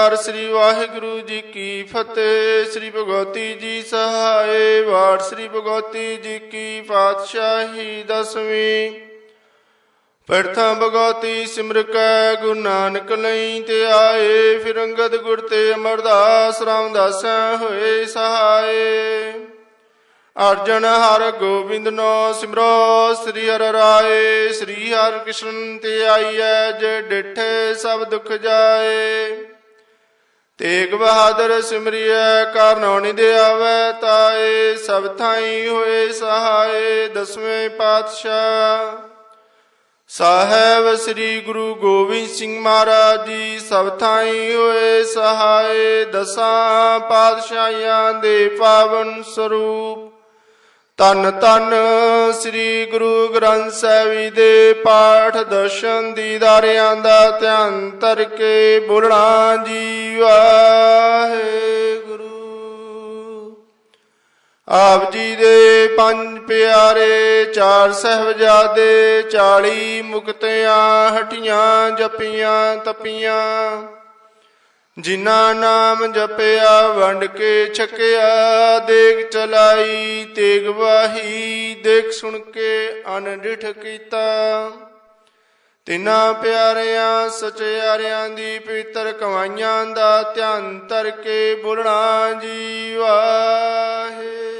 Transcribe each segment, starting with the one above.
ਓੰਕਾਰ ਸ੍ਰੀ ਵਾਹਿਗੁਰੂ ਜੀ ਕੀ ਫਤਿਹ। ਸ੍ਰੀ ਭਗਵਤੀ ਜੀ ਸਹਾਏ ਵਾਰ ਸ੍ਰੀ ਭਗਵਤੀ ਜੀ ਕੀ ਪਾਤਸ਼ਾਹੀ ਦਸਵੀਂ। ਪਰਥਾ ਭਗਵਤੀ ਸਿਮਰ ਕੈ, ਗੁਰੂ ਨਾਨਕ ਲਈ ਤੇ ਆਏ, ਫਿਰ ਅੰਗਦ ਗੁਰ ਤੇ ਅਮਰਦਾਸ ਰਾਮਦਾਸਾ ਹੋਏ ਸਹਾਏ। ਅਰਜਨ ਹਰ ਗੋਬਿੰਦ ਨੋ ਸਿਮਰੋ, ਸ੍ਰੀ ਹਰ ਰਾਏ, ਸ੍ਰੀ ਹਰ ਕ੍ਰਿਸ਼ਨ ਤੇ ਆਈਐ ਜੇ ਡਿਠੇ ਸਭ ਦੁਖ ਜਾਏ। ਤੇਗ ਬਹਾਦਰ ਸਿਮਰਿਐ ਕਰਨੌਣੀ ਦੇ ਆਵੈ, ਤਾਏ ਸਭ ਥਾਈ ਹੋਏ ਸਹਾਏ, ਦਸਵੇਂ ਪਾਤਸ਼ਾਹ। ਸਾਹਿਬ ਸ੍ਰੀ ਗੁਰੂ ਗੋਬਿੰਦ ਸਿੰਘ ਮਹਾਰਾਜ ਜੀ, ਸਭ ਥਾਈ ਹੋਏ ਸਹਾਏ, ਦਸਾਂ ਪਾਤਸ਼ਾਹਾਂ ਦੇ ਪਾਵਨ ਸਰੂਪ। ਤਨ ਤਨ ਸ੍ਰੀ ਗੁਰੂ ਗ੍ਰੰਥ ਸਾਹਿਬ ਜੀ ਦੇ ਪਾਠ ਦਰਸ਼ਨ ਦੀਦਾਰਿਆਂ ਦਾ ਧਿਆਨ ਧਰ ਕੇ ਬੋਲਣਾ ਜੀ, ਵਾਹਿਗੁਰੂ। ਆਪ ਜੀ ਦੇ ਪੰਜ ਪਿਆਰੇ, ਚਾਰ ਸਹਿਬਜ਼ਾਦੇ 40 ਮੁਕਤਿਆਂ, ਹਟੀਆਂ, ਜਪੀਆਂ, ਤਪੀਆਂ ਜਿਨ੍ਹਾਂ ਨਾਮ ਜਪਿਆ, ਵੰਡ ਕੇ ਛਕਿਆ ਦੇਖ ਚਲਾਈ, ਤੇਗ ਵਾਹੀ, ਦੇਖ ਸੁਣ ਕੇ ਅਨਡਿਠ ਕੀਤਾ। ਤਿੰਨਾਂ ਪਿਆਰਿਆਂ, ਸਚਿਆਰਿਆਂ ਦੀ ਪਵਿੱਤਰ ਕਮਾਈਆਂ ਦਾ ਧਿਆਨ ਧਰ ਕੇ ਬੋਲਣਾ ਜੀ, ਵਾਹਿਗੁਰੂ।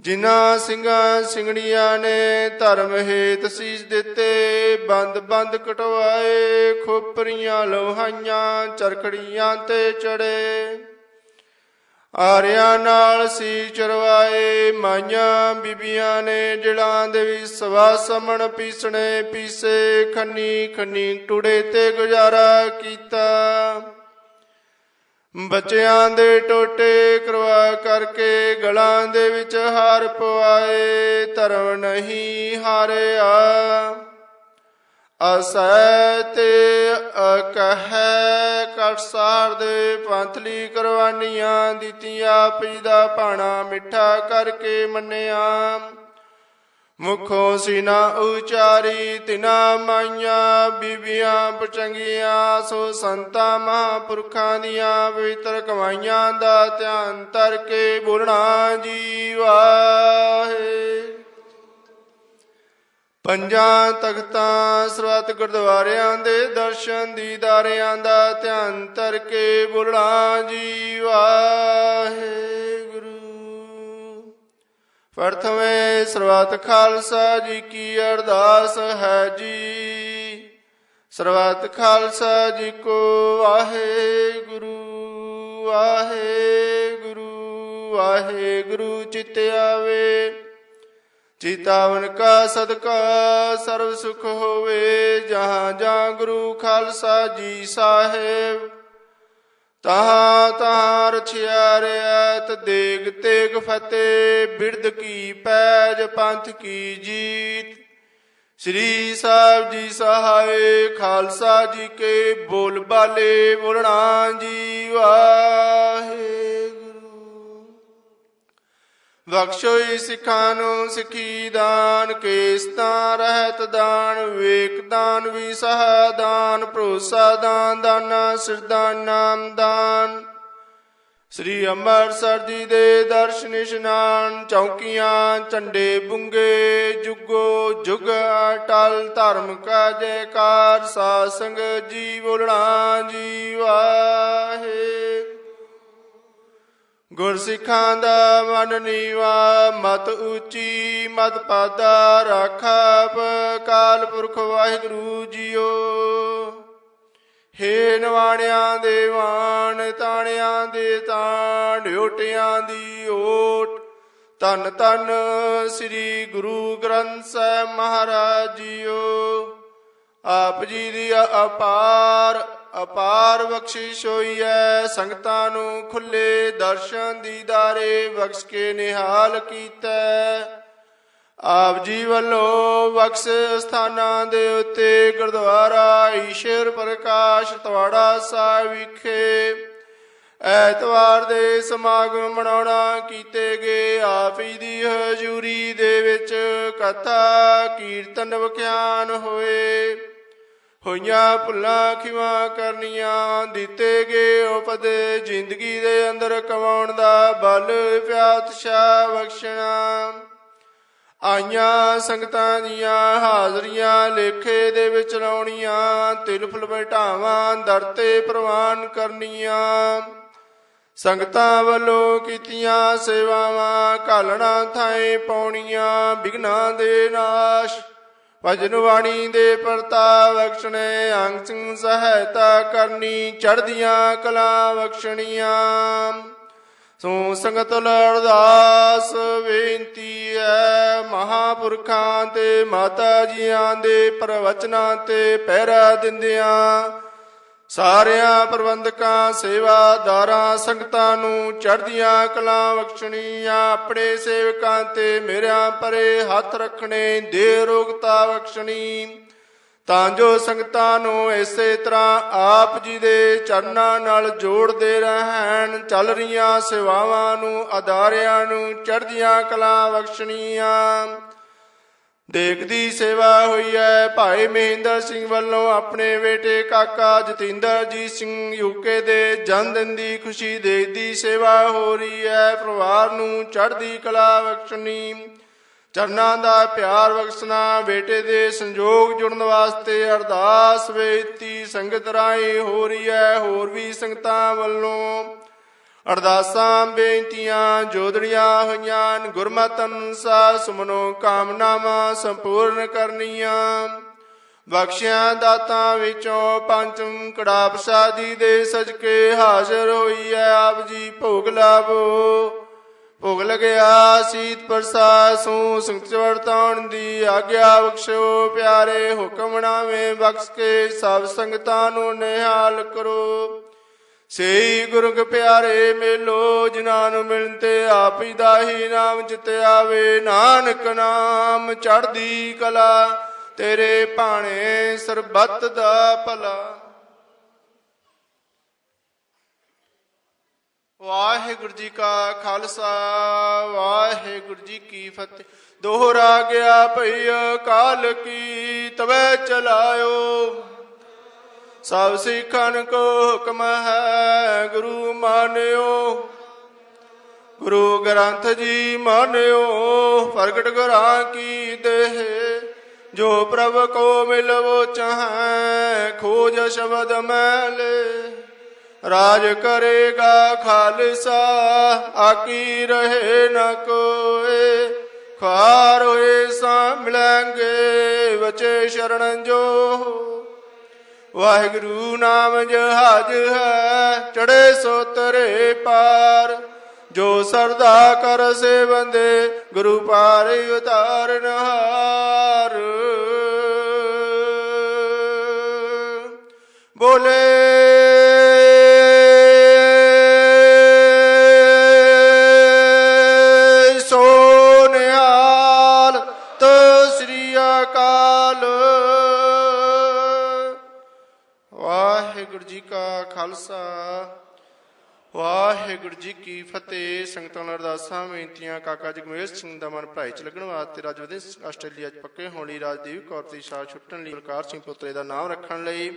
ਜਿਨ੍ਹਾਂ ਸਿੰਘਾਂ ਸਿੰਘੜੀਆਂ ਨੇ ਧਰਮ ਹੇਤ ਸੀਸ ਦਿੱਤੇ, ਬੰਦ ਬੰਦ ਕਟਵਾਏ, ਖੋਪਰੀਆਂ ਲੋਹਾਈਆਂ, ਚਰਖੜੀਆਂ ਤੇ ਚੜੇ। ਆਰਿਆਂ ਨਾਲ ਸੀ ਚਰਵਾਏ, ਮਾਈਆਂ ਬੀਬੀਆਂ ਨੇ ਜੜਾਂ ਦੇ ਵੀ ਸਵਾ ਸਮਣ ਪੀਸਣੇ, ਪੀਸੇ ਖੰਨੀ ਖੰਨੀ ਟੁੜੇ ਤੇ ਗੁਜ਼ਾਰਾ ਕੀਤਾ। ਬੱਚਿਆਂ ਦੇ ਟੋਟੇ ਕਰਵਾ ਕਰਕੇ ਗਲਾਂ ਦੇ ਵਿੱਚ ਹਾਰ ਪਵਾਏ, ਧਰਮ ਨਹੀਂ ਹਾਰਿਆ। ਅਸੈ ਤੇ ਅਕਹਿ ਕਟਸਾਰ ਦੇ ਪੰਥਲੀ ਕਰਵਾਨੀਆਂ ਦਿੱਤੀਆਂ ਪੀ ਦਾ ਪਾਣਾ ਮਿੱਠਾ ਕਰਕੇ ਮੰਨਿਆ। ਮੁਖੋ ਸੀਨਾ ਉਚਾਰੀ, ਤਿਨਾ ਮਾਈਆਂ ਬੀਬੀਆਂ ਪਚੰਗੀਆਂ, ਸੋ ਸੰਤਾਂ ਮਹਾਂਪੁਰਖਾਂ ਦੀਆਂ ਪਵਿੱਤਰ ਕਮਾਈਆਂ ਦਾ ਧਿਆਨ ਧਰ ਕੇ ਬੋਲਣਾ ਜੀ ਪੰਜਾਂ ਤਖਤਾਂ, ਸਰਬੱਤ ਗੁਰਦੁਆਰਿਆਂ ਦੇ ਦਰਸ਼ਨ ਦੀਦਾਰਿਆਂ ਦਾ ਧਿਆਨ ਧਰ ਕੇ ਬੋਲਣਾ ਜੀ ਗੁਰੂ। ਪ੍ਰਥਮੇ ਸਰਬੱਤ ਖਾਲਸਾ ਜੀ ਕੀ ਅਰਦਾਸ ਹੈ ਜੀ। ਸਰਬੱਤ ਖਾਲਸਾ ਜੀ ਕੋ ਵਾਹਿਗੁਰੂ ਵਾਹਿਗੁਰੂ ਵਾਹਿਗੁਰੂ ਚਿਤ ਆਵੇ। ਚਿਤਾਵਨ ਕਾ ਸਦਕਾ ਸਰਬ ਸੁਖ ਹੋਵੇ, ਜਹਾਂ ਜਾਂ ਗੁਰੂ ਖਾਲਸਾ ਜੀ ਸਾਹਿਬ। ਤਹਾਂ ਤਹਾਂ ਰਛਿਆ ਰਿਆਤ ਦੇਗ ਤੇਗ ਫਤਿਹ ਬਿਰਦ ਕੀ ਪੈਜ ਪੰਥ ਕੀ ਜੀਤ। ਸ੍ਰੀ ਸਾਹਿਬ ਜੀ ਸਹਾਏ, ਖਾਲਸਾ ਜੀ ਕੇ ਬੋਲ ਬਾਲੇ, ਬੋਲਣਾ ਜੀ ਵਾਹਿਗੁਰੂ ਬਖਸ਼ੋਈ ਸਿੱਖਾਂ ਨੂੰ, ਸਿੱਖੀ ਦਾਨ ਕੇਸਤਾਂ ਰਹਿਤ ਦਾਨ ਵੇਕ ਦਾਨ ਵੀ ਸਹਾ ਦਾਨ, ਭਰੋਸਾ ਦਾਨ, ਦਾਨਾ ਸਿਰਦਾਨ ਨਾਮ ਦਾਨ। ਸ੍ਰੀ ਅੰਮ੍ਰਿਤਸਰ ਜੀ ਦੇ ਦਰਸ਼ਨ ਇਸ਼ਨਾਨ ਚੌਕੀਆਂ, ਝੰਡੇ ਬੁੰਗੇ, ਜੁਗੋ ਜੁਗ ਅਟਲ, ਧਰਮ ਕਾ ਜੈਕਾਰ, ਸਾਧ ਜੀ ਬੋਲਣਾ ਜੀ ਵਾਹੇ। ਗੁਰਸਿੱਖਾਂ ਦਾ ਮਨ ਨੀਵਾ, ਮਤ ਉੱਚੀ, ਮਤ ਪਾਦਾ ਰਾਖਾ ਕਾਲ ਪੁਰਖ ਵਾਹਿਗੁਰੂ ਜੀਓ। ਹੇ ਨਵਾਣਿਆਂ ਦੇ ਵਾਣ ਤਾਣਿਆਂ ਦੇ ਤਾਣ, ਓਟਿਆਂ ਦੀ ਓਟ। ਤਨ ਤਨ ਸ੍ਰੀ ਗੁਰੂ ਗ੍ਰੰਥ ਸਾਹਿਬ ਮਹਾਰਾਜ ਜੀਓ। ਆਪ ਜੀ ਦੀ ਅਪਾਰ ਅਪਾਰ ਬਖਸ਼ਿਸ਼ ਹੋਈ ਹੈ ਸੰਗਤਾਂ ਨੂੰ ਖੁੱਲੇ ਦਰਸ਼ਨ ਦੀਦਾਰੇ ਬਖਸ਼ ਕੇ ਨਿਹਾਲ ਕੀਤਾ। ਆਪ ਜੀ ਵੱਲੋਂ ਬਖਸ਼ ਸਥਾਨਾਂ ਦੇ ਉੱਤੇ ਗੁਰਦੁਆਰਾ ਈਸ਼ਰ ਪ੍ਰਕਾਸ਼ ਤਵਾੜਾ ਸਾਹਿਬ ਵਿਖੇ ਐਤਵਾਰ ਦੇ ਸਮਾਗਮ ਮਨਾਉਣਾ ਕੀਤੇ ਗਏ। ਆਪ ਜੀ ਦੀ ਹਜ਼ੂਰੀ ਦੇ ਵਿੱਚ ਕਥਾ, ਕੀਰਤਨ ਵਿਖਿਆਨ ਹੋਏ। ਹੋਈਆਂ ਭੁੱਲਾਂ ਖਿਵਾ ਕਰਨੀਆਂ, ਦਿੱਤੇ ਗਏ ਉਪਦੇ ਜ਼ਿੰਦਗੀ ਦੇ ਅੰਦਰ ਕਮਾਉਣ ਦਾ ਬਲ ਪਿਆ ਉਤਸ਼ਾਹ ਬਖਸ਼ਣਾ। ਆਈਆਂ ਸੰਗਤਾਂ ਦੀਆਂ ਹਾਜ਼ਰੀਆਂ, ਲੇਖੇ ਦੇ ਵਿੱਚ ਲਾਉਣੀਆਂ ਤਿਲ ਫੁਲ ਦਰ ਤੇ ਪ੍ਰਵਾਨ ਕਰਨੀਆਂ। ਸੰਗਤਾਂ ਵੱਲੋਂ ਕੀਤੀਆਂ ਸੇਵਾਵਾਂ, ਘਾਲਣਾ ਥਾਏ ਪਾਉਣੀਆਂ ਬਿਗਨਾਂ ਦੇ ਨਾਸ਼ ਭਜਨ ਬਾਣੀ ਦੇ ਪਰਤਾ ਬਖਸ਼ਣੇ, ਅੰਗ ਸਿੰਘ ਸਹਾਇਤਾ ਕਰਨੀ, ਚੜ੍ਹਦੀਆਂ ਕਲਾ ਬਖਸ਼ਣੀਆਂ। ਸੋ ਸੰਗਤ ਲੜਦਾਸ ਬੇਨਤੀ ਹੈ, ਮਹਾਪੁਰਖਾਂ ਤੇ ਮਾਤਾ ਜੀਆਂ ਦੇ ਪ੍ਰਵਚਨਾਂ ਤੇ ਪਹਿਰਾ ਦਿੰਦਿਆਂ ਸਾਰਿਆਂ ਪ੍ਰਬੰਧਕਾਂ, ਸੇਵਾਦਾਰਾਂ, ਸੰਗਤਾਂ ਨੂੰ ਚੜ੍ਹਦੀਆਂ ਕਲਾ ਬਖਸ਼ਣੀਆਂ। ਆਪਣੇ ਸੇਵਕਾਂ ਤੇ ਮੇਰਿਆਂ ਪਰੇ ਹੱਥ ਰੱਖਣੇ ਦੇ ਰੋਗਤਾ ਬਖਸ਼ਣੀ। ਤਾਂ ਜੋ ਸੰਗਤਾਂ ਨੂੰ ਇਸੇ ਤਰ੍ਹਾਂ ਆਪ ਜੀ ਦੇ ਚਰਨਾਂ ਨਾਲ ਜੋੜਦੇ ਰਹਿਣ, ਚੱਲ ਰਹੀਆਂ ਸੇਵਾਵਾਂ ਨੂੰ, ਅਦਾਰਿਆਂ ਨੂੰ ਚੜ੍ਹਦੀਆਂ ਕਲਾਂ ਬਖਸ਼ਣੀਆਂ। ਦੇਖਦੀ ਸੇਵਾ ਹੋਈ ਹੈ ਭਾਈ ਮਹਿੰਦਰ ਸਿੰਘ ਵੱਲੋਂ ਆਪਣੇ ਬੇਟੇ ਕਾਕਾ ਜਤਿੰਦਰਜੀਤ ਸਿੰਘ ਯੂਕੇ ਦੇ ਜਨਮ ਦਿਨ ਦੀ ਖੁਸ਼ੀ ਦੇਖਦੀ ਸੇਵਾ ਹੋ ਰਹੀ ਹੈ ਪਰਿਵਾਰ ਨੂੰ ਚੜ੍ਹਦੀ ਕਲਾ ਬਖਸ਼ਣੀ, ਚਰਨਾਂ ਦਾ ਪਿਆਰ ਬਖਸ਼ਣਾ, ਬੇਟੇ ਦੇ ਸੰਜੋਗ ਜੁੜਨ ਵਾਸਤੇ ਅਰਦਾਸ ਬੇਨਤੀ ਸੰਗਤ ਰਾਹੀਂ ਹੋ ਰਹੀ ਹੈ ਹੋਰ ਵੀ ਸੰਗਤਾਂ ਵੱਲੋਂ ਅਰਦਾਸਾਂ ਬੇਨਤੀਆਂ ਜੋਦੜੀਆਂ ਹੋਈਆਂ ਨੇ, ਗੁਰਮਤਿ ਅਨੁਸਾਰ ਸੁਮਨੋ ਕਾਮਨਾਵਾਂ ਸੰਪੂਰਨ ਕਰਨੀਆਂ। ਬਖਸ਼ਿਆਂ ਦਾਤਾਂ ਵਿੱਚੋਂ ਪੰਚਮ ਕੜਾ ਪ੍ਰਸਾਦੀ ਦੇ ਸਜਕੇ ਹਾਜ਼ਰ ਹੋਈ ਹੈ ਆਪ ਜੀ ਭੋਗ ਲਾਵੋ। ਭੋਗ ਲਗਿਆ ਸੀਤ ਪ੍ਰਸਾਦ ਸੂ ਸੰਗਤ ਵਰਤਾਉਣ ਦੀ ਆਗਿਆ ਬਖਸ਼ੋ। ਪਿਆਰੇ ਹੁਕਮਨਾਵੇਂ ਬਖਸ਼ ਕੇ ਸਭ ਸੰਗਤਾਂ ਨੂੰ ਨਿਹਾਲ ਕਰੋ। ਸੇਈ ਗੁਰੂ ਕੇ ਪਿਆਰੇ ਮੇਲੋ, ਜਿਨ੍ਹਾਂ ਨੂੰ ਮਿਲਨ ਤੇ ਆਪ ਹੀ ਦਾ ਹੀ ਨਾਮ ਚਿਤ ਆਵੇ। ਨਾਨਕ ਨਾਮ ਚੜਦੀ ਕਲਾ, ਤੇਰੇ ਭਾਣੇ ਸਰਬੱਤ ਦਾ ਭਲਾ। ਵਾਹਿਗੁਰੂ ਜੀ ਕਾ ਖਾਲਸਾ, ਵਾਹਿਗੁਰੂ ਜੀ ਕੀ ਫਤਿਹ। ਦੋਹਰਾ ਗਿਆ ਭਈ ਕਾਲ ਕੀ, ਤਵੇ ਚਲਾਇਓ। ਸਭ ਸਿੱਖਣ ਕੋ ਹੁਕਮ ਹੈ, ਗੁਰੂ ਮਾਨਿਓ। ਗੁਰੂ ਗ੍ਰੰਥ ਜੀ ਮਾਨਿਓ, ਪ੍ਰਗਟ ਗੁਰਾਂ ਕੀ ਦੇਹ। ਜੋ ਪ੍ਰਭ ਕੋ ਮਿਲਵੋ ਚਾਹੈ, ਖੋਜ ਸ਼ਬਦ ਮੈਲੇ। ਰਾਜ ਕਰੇਗਾ ਖਾਲਸਾ, ਆਕੀ ਰਹੇ ਨ ਕੋਏ। ਖਾਰ ਹੋਏ ਸਾ ਮਿਲਾਂਗੇ ਬਚੇ ਸ਼ਰਨ ਜੋ ਵਾਹਿਗੁਰੂ ਨਾਮ ਜਹਾਜ ਹੈ ਚੜੇ ਸੋ ਤਰੇ ਪਾਰ। ਜੋ ਸਰਦਾ ਕਰ ਸੇ ਬੰਦੇ ਗੁਰੂ ਪਾਰ ਉਤਾਰਨ ਹਾਰ। ਬੋਲੇ ਅਰਦਾਸਾਂ ਬੇਨਤੀਆਂ ਕਾਕਾ ਜਗਮੇਲ ਸਿੰਘ ਦਾ ਮਨ ਭਰਾਈ ਚ ਲੱਗਣ ਵਾਸਤੇ ਰਾਜਵਿੰਦਰ ਆਸਟ੍ਰੇਲੀਆ ਚ ਪੱਕੇ ਹੋਣ ਲਈ ਰਾਜਦੀਪ ਕੌਰ ਦੀ ਸ਼ਾਹ ਛੁੱਟਣ ਲਈ ਬਲਕਾਰ ਸਿੰਘ ਪੁੱਤਰੇ ਦਾ ਨਾਮ ਰੱਖਣ ਲਈ,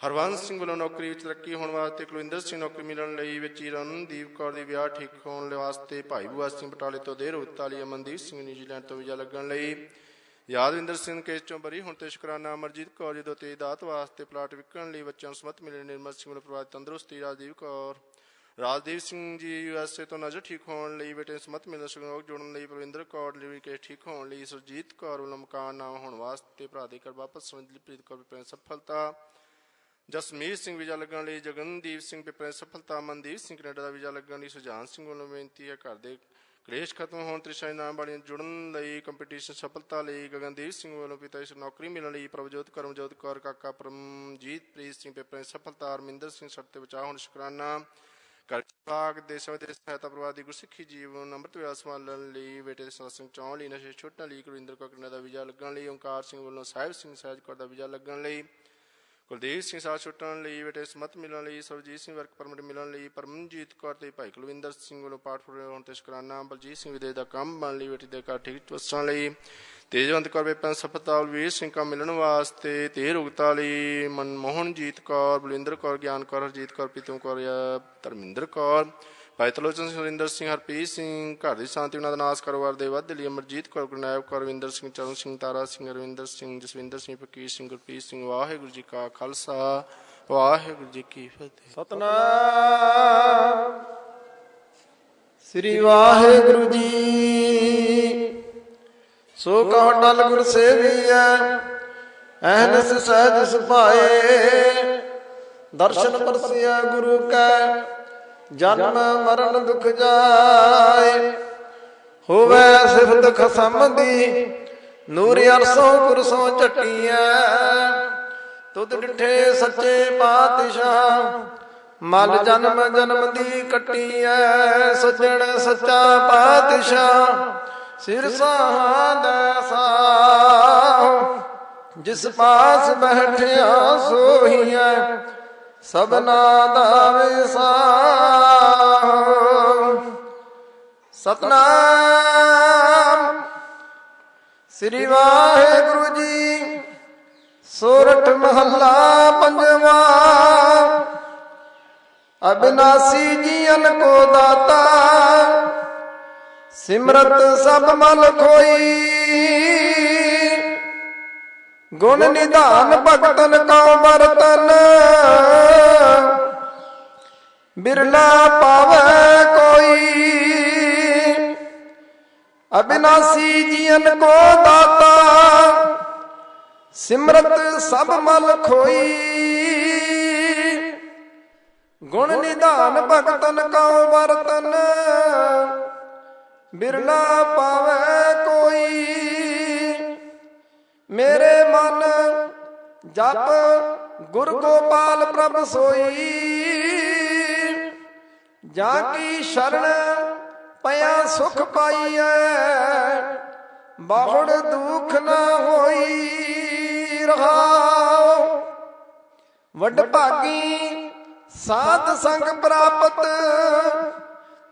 ਹਰਵੰਸ ਸਿੰਘ ਵੱਲੋਂ ਨੌਕਰੀ ਵਿੱਚ ਤਰੱਕੀ ਹੋਣ ਵਾਸਤੇ ਕੁਲਵਿੰਦਰ ਸਿੰਘ ਨੌਕਰੀ ਮਿਲਣ ਲਈ ਵਿੱਚ ਰਣਦੀਪ ਕੌਰ ਦੀ ਵਿਆਹ ਠੀਕ ਹੋਣ ਵਾਸਤੇ ਭਾਈ ਬੂਆ ਸਿੰਘ ਬਟਾਲੇ ਤੋਂ ਦੇਰ ਉਤਾਲੀ ਅਮਨਦੀਪ ਸਿੰਘ ਨਿਊਜ਼ੀਲੈਂਡ ਤੋਂ ਵੀਜ਼ਾ ਲੱਗਣ ਲਈ। ਯਾਦਵਿੰਦਰ ਸਿੰਘ ਕੇਸ ਚੋਂ ਬਰੀ, ਹੁਣ ਤੇ ਸ਼ੁਕਰਾਨਾ, ਅਮਰਜੀਤ ਕੌਰ ਜਦੋਂ ਤੇਜ ਦਾਤ ਵਾਸਤੇ ਪਲਾਟ ਵਿਕਣ ਲਈ ਬੱਚਿਆਂ ਨੂੰ ਸਮਤ ਮਿਲੇ, ਨਿਰਮਲ ਸਿੰਘ ਵੱਲੋਂ ਪਰਿਵਾਰ ਤੰਦਰੁਸਤੀ, ਰਾਜਦੀਪ ਕੌਰ ਰਾਜਦੀਪ ਸਿੰਘ ਜੀ ਯੂਐਸਏ ਤੋਂ ਨਜ਼ਰ ਠੀਕ ਹੋਣ ਲਈ, ਬੇਟੇ ਨੂੰ ਸਮਤ ਮਿਲਣ ਸੰਯੋਗ ਜੁੜਨ ਲਈ ਪ੍ਰਵਿੰਦਰ ਕੌਰ ਲਈ ਕੇਸ ਠੀਕ ਹੋਣ ਲਈ, ਸੁਰਜੀਤ ਕੌਰ ਵੱਲੋਂ ਮਕਾਨ ਨਾਮ ਹੋਣ ਵਾਸਤੇ ਭਰਾ ਦੇ ਘਰ ਵਾਪਸ ਸਮਝ ਪ੍ਰੀਤ ਕੌਰ ਪਿਆਰ ਸਫਲਤਾ ਜਸਮੀਰ ਸਿੰਘ ਵੀਜ਼ਾ ਲੱਗਣ ਲਈ, ਜਗਨਦੀਪ ਸਿੰਘ ਪੇਪਰ ਸਫਲਤਾ, ਮਨਦੀਪ ਸਿੰਘ ਕੈਨੇਡਾ ਦਾ ਵੀਜ਼ਾ ਲੱਗਣ ਲਈ, ਸੁਜਾਨ ਸਿੰਘ ਵੱਲੋਂ ਬੇਨਤੀ ਹੈ ਘਰ ਦੇ ਕਲੇਸ਼ ਖਤਮ ਹੋਣ ਤ੍ਰਿਸ਼ਾ ਨਾਮ ਵਾਲੀਆਂ ਜੁੜਨ ਲਈ ਕੰਪੀਟੀਸ਼ਨ ਸਫਲਤਾ ਲਈ, ਗਗਨਦੀਪ ਸਿੰਘ ਵੱਲੋਂ ਪਿਤਾ ਇਸ ਨੌਕਰੀ ਮਿਲਣ ਲਈ, ਪ੍ਰਭਜੋਤ ਕਰਮਜੋਤ ਕੌਰ, ਕਾਕਾ ਪਰਮਜੀਤ ਪ੍ਰੀਤ ਸਿੰਘ ਪੇਪਰ ਸਫਲਤਾ ਅਰਮਿੰਦਰ ਸਿੰਘ ਸਰ ਤੇ ਬਚਾਅ ਹੋਣ, ਸ਼ੁਕਰਾਨਾ। ਕਰ ਭਾਗ ਦੇ ਸਹਾਇਤਾ ਪਰਿਵਾਰ ਦੀ ਗੁਰਸਿੱਖੀ ਜੀਵਨ ਅੰਮ੍ਰਿਤ ਵਿਆਸ ਸੰਭਾਲਣ ਲਈ ਬੇਟੇ ਦੇ ਸਤਸੰਗ ਚੌਣ ਲਈ ਨਸ਼ੇ ਛੁੱਟਣ ਲਈ ਕੁਲਿੰਦਰ ਕੌਰ ਦਾ ਵੀਜ਼ਾ ਲੱਗਣ ਲਈ ਓਂਕਾਰ ਸਿੰਘ ਵੱਲੋਂ ਸਾਹਿਬ ਸਿੰਘ ਸਹਿਜ ਕੌਰ ਦਾ ਵੀਜ਼ਾ ਲੱਗਣ ਲਈ, ਕੁਲਦੀਪ ਸਿੰਘ ਸਾਹ ਛੁੱਟਣ ਲਈ ਬੇਟੇ ਸਮਤ ਮਿਲਣ ਲਈ ਸਰਜੀਤ ਸਿੰਘ ਵਰਕ ਪਰਮਿਟ ਮਿਲਣ ਲਈ, ਪਰਮਜੀਤ ਕੌਰ ਤੇ ਭਾਈ ਕੁਲਵਿੰਦਰ ਸਿੰਘ ਵੱਲੋਂ ਪਾਠ ਪੂਰੇ ਹੋਣ ਤੇ ਸ਼ੁਕਰਾਨਾ, ਬਲਜੀਤ ਸਿੰਘ ਵਿਦੇਸ਼ ਦਾ ਕੰਮ ਬਣ ਲਈ ਬੇਟੀ ਦੇ ਘਰ ਠੀਕ ਵਸਣ ਲਈ ਤੇਜਵੰਤ ਕੌਰ ਬੇਪਨ ਸਪਤਾਲ ਵੀਰ ਸਿੰਘ ਕਾ ਮਿਲਣ ਵਾਸਤੇ ਤੇ ਰੁਗਤਾਲੀ ਮਨਮੋਹਨਜੀਤ ਕੌਰ, ਬਲਿੰਦਰ ਕੌਰ, ਗਿਆਨ ਕੌਰ, ਹਰਜੀਤ ਕੌਰ ਪ੍ਰੀਤਮ ਕੌਰ ਧਰਮਿੰਦਰ ਕੌਰ, ਭਾਈ ਤਲੋਚਨ ਸੁਰਿੰਦਰ ਸਿੰਘ, ਹਰਪ੍ਰੀਤ ਸਿੰਘ, ਘਰ ਦੀ ਸ਼ਾਂਤੀ ਉਹਨਾਂ ਦਾ ਨਾਸ ਕਾਰੋਬਾਰ ਦੇ ਵੱਧ ਲਈ ਅਮਰਜੀਤ ਕੌਰ ਗੁਰਨਾਇਬ ਕੌਰ, ਰਵਿੰਦਰ ਸਿੰਘ, ਚਰਨ ਸਿੰਘ, ਤਾਰਾ ਸਿੰਘ, ਰਵਿੰਦਰ ਸਿੰਘ, ਜਸਵਿੰਦਰ ਸਿੰਘ, ਫਕੀਰ ਸਿੰਘ, ਗੁਰਪ੍ਰੀਤ ਸਿੰਘ, ਵਾਹਿਗੁਰੂ ਜੀ ਕਾ ਖਾਲਸਾ, ਵਾਹਿਗੁਰੂ ਜੀ ਕੀ ਫਤਿਹ। ਸਤਨਾਮ। ਸ੍ਰੀ ਵਾਹਿਗੁਰੂ ਜੀ ਸੋ ਕਹੋ ਟਲ ਗੁਰ ਸੇਵੀਐ ਐਨਸ ਸਹਿਜ ਸੁਭਾਏ ਦਰਸ਼ਨ ਪਰਸਿਆ ਗੁਰੂ ਕੈ, ਜਨਮ ਮਰਨ ਦੁਖ ਜਾਏ। ਹੋਵੇ ਸਿਫਤ ਖਸਮ ਦੀ ਨੂਰ ਅਰਸੋਂ ਕੁਰਸੋਂ ਚਟੀਐ ਤੁਧ ਡਿਠੇ ਸੱਚੇ ਪਾਤਸ਼ਾਹ, ਮਲ ਜਨਮ ਜਨਮ ਦੀ ਕੱਟੀ ਐ ਸੱਜਣ ਸੱਚਾ ਪਾਤਸ਼ਾਹ ਸਿਰ ਸਾਹਾਂ ਸਾਹ, ਜਿਸ ਪਾਸ ਬੈਠਿਆ ਸੋਹੀਐ ਸਭਨਾ ਦਾ ਵਿਸਾਹ। ਸਤਨਾਮ ਸ੍ਰੀ ਵਾਹਿਗੁਰੂ ਜੀ, ਸੋਰਠ ਮਹੱਲਾ ਪੰਜਵਾ। ਅਬਿਨਾਸੀ ਜੀਨ ਕੋ ਦਾਤਾ ਸਿਮਰਤ ਸਭ ਮਲ ਖੋਈ। ਗੁਣ ਨਿਧਾਨ ਭਗਤਨ ਕਉ ਵਰਤਨ। ਬਿਰਲਾ ਪਾਵੇ ਕੋਈ। ਅਬਿਨਾਸੀ ਜੀਨ ਕੋ ਦਾਤਾ। ਸਿਮਰਤ ਸਭ ਮਲ ਖੋਈ। ਗੁਣ ਨਿਧਾਨ ਭਗਤਨ ਕਉ ਵਰਤਨ। ਬਿਰਲਾ ਪਾਵੇ ਕੋਈ। ਮੇਰੇ ਮਨ ਜਪ ਗੁਰ ਗੋਪਾਲ ਪ੍ਰਭ ਸੋਈ। ਜਾ ਕੀ ਸ਼ਰਨ ਪਿਆ ਸੁਖ ਪਾਈਐ ਬਾਹੜ ਦੁਖ ਨਾ ਹੋਈ ਰਹਾਉ। ਵੱਡ ਭਾਗੀ ਸਾਧ ਸੰਗ ਪ੍ਰਾਪਤ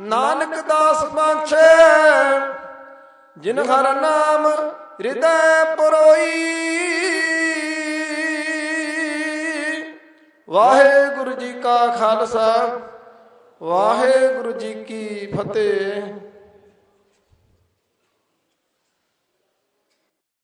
ਨਾਨਕ ਦਾਸ ਬਾਛੈ ਜਿਨ ਹਰ ਨਾਮ ਹਿਰਦੈ ਪਰੋਈ। ਵਾਹਿਗੁਰੂ ਜੀ ਕਾ ਖਾਲਸਾ ਵਾਹਿਗੁਰੂ ਜੀ ਕੀ ਫਤਿਹ।